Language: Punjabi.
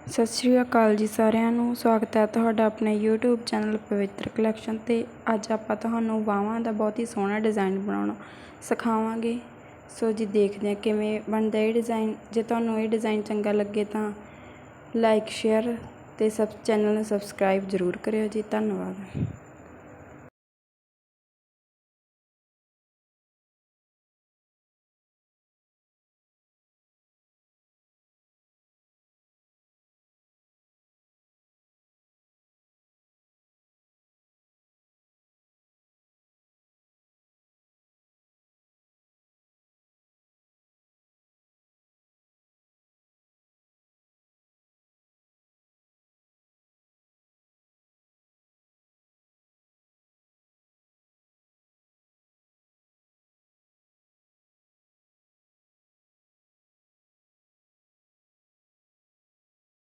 ਸਤਿ ਸ਼੍ਰੀ ਅਕਾਲ ਜੀ ਸਾਰਿਆਂ ਨੂੰ। ਸਵਾਗਤ ਹੈ ਤੁਹਾਡਾ ਆਪਣੇ YouTube ਚੈਨਲ ਪਵਿੱਤਰ ਕਲੈਕਸ਼ਨ ਤੇ। ਅੱਜ ਆਪਾਂ ਤੁਹਾਨੂੰ ਬਾਹਾਂ ਦਾ ਬਹੁਤ ਹੀ ਸੋਹਣਾ ਡਿਜ਼ਾਈਨ ਬਣਾਉਣਾ ਸਿਖਾਵਾਂਗੇ। ਸੋ ਜੀ ਦੇਖਦੇ ਹਾਂ ਕਿਵੇਂ ਬਣਦਾ ਇਹ ਡਿਜ਼ਾਈਨ। ਜੇ ਤੁਹਾਨੂੰ ਇਹ ਡਿਜ਼ਾਈਨ ਚੰਗਾ ਲੱਗੇ ਤਾਂ ਲਾਈਕ, ਸ਼ੇਅਰ ਤੇ ਸਬ ਚੈਨਲ ਨੂੰ ਸਬਸਕ੍ਰਾਈਬ ਜ਼ਰੂਰ ਕਰਿਓ ਜੀ। ਧੰਨਵਾਦ।